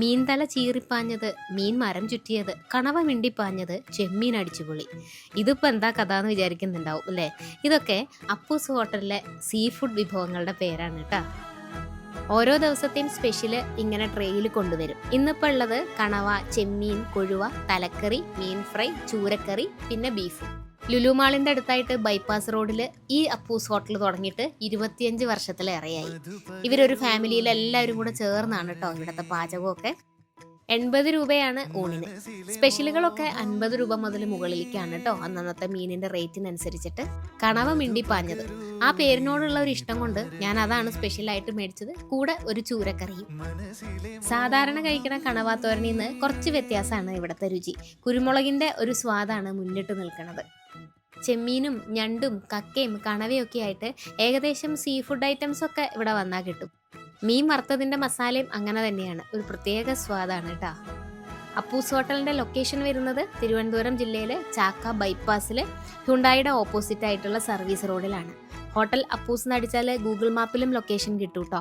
മീൻതല ചീറിപ്പാഞ്ഞത് മീൻ മരം ചുറ്റിയത് കണവ മിണ്ടിപ്പാഞ്ഞത് ചെമ്മീൻ അടിച്ചുപൊളി. ഇതിപ്പോൾ എന്താ കഥ എന്ന് വിചാരിക്കുന്നുണ്ടാവും അല്ലേ? ഇതൊക്കെ അപ്പൂസ് ഹോട്ടലിലെ സീ ഫുഡ് വിഭവങ്ങളുടെ പേരാണ് കേട്ടോ ഓരോ ദിവസത്തെയും സ്പെഷ്യൽ ഇങ്ങനെ ട്രെയിൽ കൊണ്ടുവരും. ഇന്നിപ്പോൾ ഉള്ളത് കണവ ചെമ്മീൻ കൊഴുവ തലക്കറി മീൻ ഫ്രൈ ചൂരക്കറി പിന്നെ ബീഫ്. ലുലു മാളിന്റെ അടുത്തായിട്ട് ബൈപ്പാസ് റോഡിൽ ഈ അപ്പൂസ് ഹോട്ടൽ തുടങ്ങിയിട്ട് ഇരുപത്തിയഞ്ച് വർഷത്തിലേറെയായി. ഇവരൊരു ഫാമിലിയിൽ എല്ലാവരും കൂടെ ചേർന്നാണ് കേട്ടോ ഇവിടുത്തെ പാചകമൊക്കെ. എൺപത് രൂപയാണ് ഊണിന്. സ്പെഷ്യലുകളൊക്കെ അൻപത് രൂപ മുതൽ മുകളിലേക്കാണ് കേട്ടോ അന്നന്നത്തെ മീനിന്റെ റേറ്റിനനുസരിച്ചിട്ട് കണവ മിണ്ടി മിണ്ടിപ്പാഞ്ഞത് ആ പേരിനോടുള്ള ഒരു ഇഷ്ടം കൊണ്ട് ഞാൻ അതാണ് സ്പെഷ്യലായിട്ട് മേടിച്ചത്. കൂടെ ഒരു ചൂരക്കറിയും. സാധാരണ കഴിക്കുന്ന കണവാത്തോരനിൽ കുറച്ച് വ്യത്യാസമാണ് ഇവിടുത്തെ രുചി. കുരുമുളകിന്റെ ഒരു സ്വാദാണ് മുന്നിട്ട് നിൽക്കുന്നത് ചെമ്മീനും ഞണ്ടും കക്കയും കണവയൊക്കെ ആയിട്ട് ഏകദേശം സീ ഫുഡ് ഐറ്റംസ് ഒക്കെ ഇവിടെ വന്നാൽ കിട്ടും. മീൻ വറുത്തതിന്റെ മസാലയും അങ്ങനെ തന്നെയാണ്. ഒരു പ്രത്യേക സ്വാദാണ് കേട്ടോ. അപ്പൂസ് ഹോട്ടലിന്റെ ലൊക്കേഷൻ വരുന്നത് തിരുവനന്തപുരം ജില്ലയിലെ ചാക്ക ബൈപ്പാസിൽ ഹുണ്ടായിയുടെ ഓപ്പോസിറ്റ് ആയിട്ടുള്ള സർവീസ് റോഡിലാണ് ഹോട്ടൽ അപ്പൂസ് എന്ന് അടിച്ചാൽ ഗൂഗിൾ മാപ്പിലും ലൊക്കേഷൻ കിട്ടും കേട്ടോ